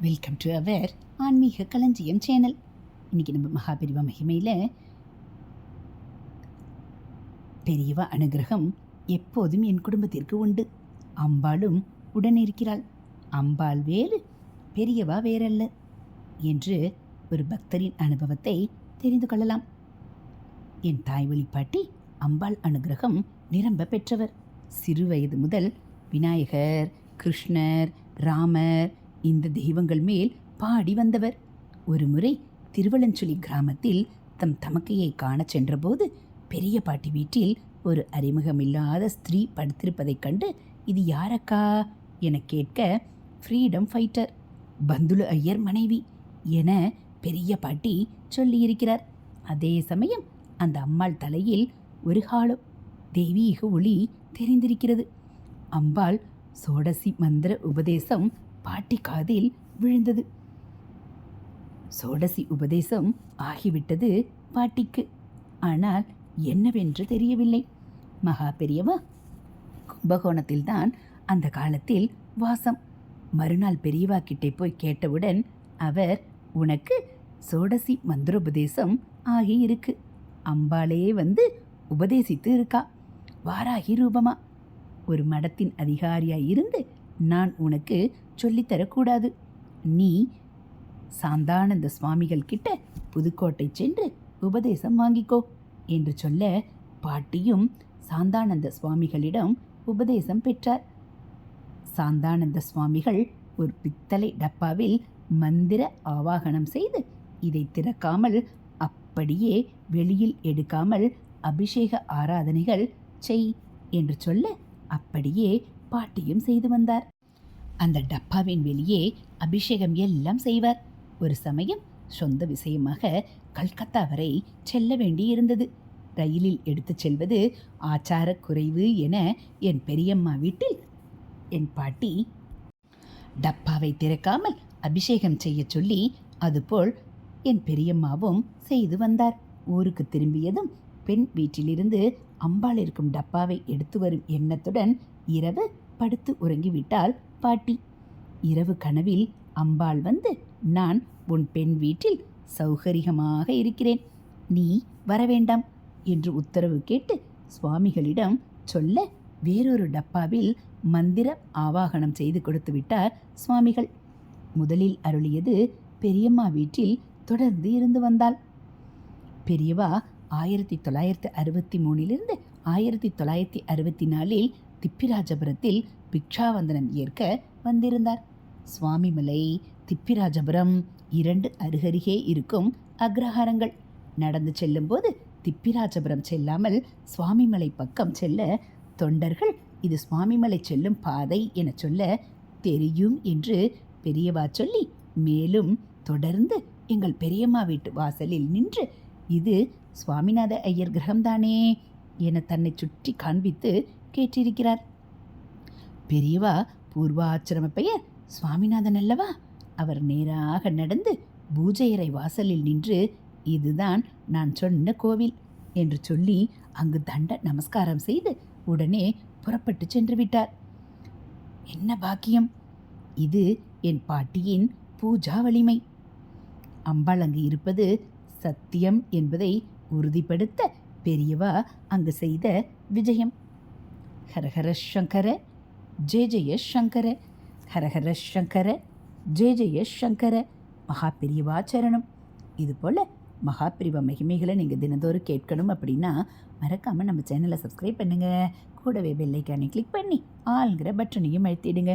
Welcome to our ஆன்மீக களஞ்சியம் channel இன்னைக்கு நம்ம மகாபெரிவா மகிமையில் பெரியவா அனுகிரகம் எப்போதும் என் குடும்பத்திற்கு உண்டு. அம்பாளும் உடன் இருக்கிறாள். அம்பாள் வேறு பெரியவா வேறல்ல என்று ஒரு பக்தரின் அனுபவத்தை தெரிந்து கொள்ளலாம். என் தாய் வழிபாட்டி அம்பாள் அனுகிரகம் நிரம்ப பெற்றவர். சிறுவயது முதல் விநாயகர் கிருஷ்ணர் ராமர் இந்த தெய்வங்கள் மேல் பாடி வந்தவர். ஒருமுறை திருவலஞ்சுழி கிராமத்தில் தம் தமக்கையை காணச் சென்றபோது பெரிய பாட்டி வீட்டில் ஒரு அறிமுகமில்லாத ஸ்திரீ படுத்திருப்பதைக் கண்டு இது யாரக்கா? என கேட்க ஃப்ரீடம் ஃபைட்டர் பந்துலு ஐயர் மனைவி என பெரிய பாட்டி சொல்லியிருக்கிறார். அதே சமயம் அந்த அம்மாள் தலையில் ஒரு ஹாலம் தெய்வீக ஒளி தெரிந்திருக்கிறது. அம்பாள் சோடசி மந்திர உபதேசம் பாட்டி காதில் விழுந்தது. சோடசி உபதேசம் ஆகிவிட்டது பாட்டிக்கு. ஆனால் என்னவென்று தெரியவில்லை. மகா பெரியவா கும்பகோணத்தில்தான் அந்த காலத்தில் வாசம். மறுநாள் பெரியவா கிட்டே போய் கேட்டவுடன் அவர் உனக்கு சோடசி மந்திரோபதேசம் ஆகியிருக்கு. அம்பாளே வந்து உபதேசித்து இருக்கா. வாராகி ரூபமா. ஒரு மடத்தின் அதிகாரியாய் இருந்து நான் உனக்கு சொல்லித்தரக்கூடாது. நீ சாந்தானந்த சுவாமிகள் கிட்ட புதுக்கோட்டை சென்று உபதேசம் வாங்கிக்கோ என்று சொல்ல பாட்டியும் சாந்தானந்த சுவாமிகளிடம் உபதேசம் பெற்றார். சாந்தானந்த சுவாமிகள் ஒரு பித்தளை டப்பாவில் மந்திர ஆவாகனம் செய்து இதை திறக்காமல் அப்படியே வெளியில் எடுக்காமல் அபிஷேக ஆராதனைகள் செய் என்று சொல்ல அப்படியே பாட்டியும் செய்து வந்தார். அந்த டப்பாவின் வெளியே அபிஷேகம் எல்லாம் செய்வார். ஒரு சமயம் சொந்த விஷயமாக கல்கத்தா வரை செல்ல வேண்டியிருந்தது. ரயிலில் எடுத்துச் செல்வது ஆச்சார குறைவு என என் பெரியம்மா வீட்டில் என் பாட்டி டப்பாவை திறக்காமல் அபிஷேகம் செய்ய சொல்லி அதுபோல் என் பெரியம்மாவும் செய்து வந்தார். ஊருக்கு திரும்பியதும் பெண் வீட்டிலிருந்து அம்பாள் இருக்கும் டப்பாவை எடுத்து வரும் எண்ணத்துடன் இரவு படுத்து உறங்கிவிட்டாள் பாட்டி. இரவு கனவில் அம்பாள் வந்து நான் உன் பெண் வீட்டில் சௌகரியமாக இருக்கிறேன். நீ வரவேண்டாம் என்று உத்தரவு கேட்டு சுவாமிகளிடம் சொல்ல வேறொரு டப்பாவில் மந்திர ஆவாகனம் செய்து கொடுத்து விட்டார் சுவாமிகள். முதலில் அருளியது பெரியம்மா வீட்டில் தொடர்ந்து இருந்து வந்தாள். பெரியவா ஆயிரத்தி தொள்ளாயிரத்தி அறுபத்தி மூணிலிருந்து ஆயிரத்தி தொள்ளாயிரத்தி அறுபத்தி நாலில் திப்பிராஜபுரத்தில் பிக்ஷாவந்தனம் ஏற்க வந்திருந்தார். சுவாமிமலை திப்பிராஜபுரம் இரண்டு அருகருகே இருக்கும் அக்ரஹாரங்கள். நடந்து செல்லும்போது திப்பிராஜபுரம் செல்லாமல் சுவாமிமலை பக்கம் செல்ல தொண்டர்கள் இது சுவாமிமலை செல்லும் பாதை என சொல்ல தெரியும் என்று பெரியவா சொல்லி மேலும் தொடர்ந்து எங்கள் பெரியம்மா வீட்டு வாசலில் நின்று இது சுவாமிநாத ஐயர் கிரகம்தானே என தன்னை சுற்றி காண்பித்து கேட்டிருக்கிறார். பெரியவா பூர்வாச்சிரம பெயர் சுவாமிநாதன் அல்லவா? அவர் நேராக நடந்து பூஜையறை வாசலில் நின்று இதுதான் நான் சொன்ன கோவில் என்று சொல்லி அங்கு தண்ட நமஸ்காரம் செய்து உடனே புறப்பட்டு சென்று விட்டார். என்ன பாக்கியம்? இது என் பாட்டியின் பூஜா வலிமை. அம்பாள் அங்கு இருப்பது சத்தியம் என்பதை உறுதிப்படுத்த பெரியவா அங்கு செய்த விஜயம். ஹரஹர சங்கர ஜெய ஜெய சங்கர ஹரஹர சங்கர ஜெய ஜெய சங்கர மகா பெரியவா சரணம். இதுபோல் மகா மகிமைகளை நீங்கள் தினந்தோறும் கேட்கணும் அப்படின்னா மறக்காமல் நம்ம சேனலை சப்ஸ்கிரைப் பண்ணுங்கள் கூடவே பெல்லைக்கானை கிளிக் பண்ணி ஆளுங்கிற பட்டனையும் அழுத்திடுங்க.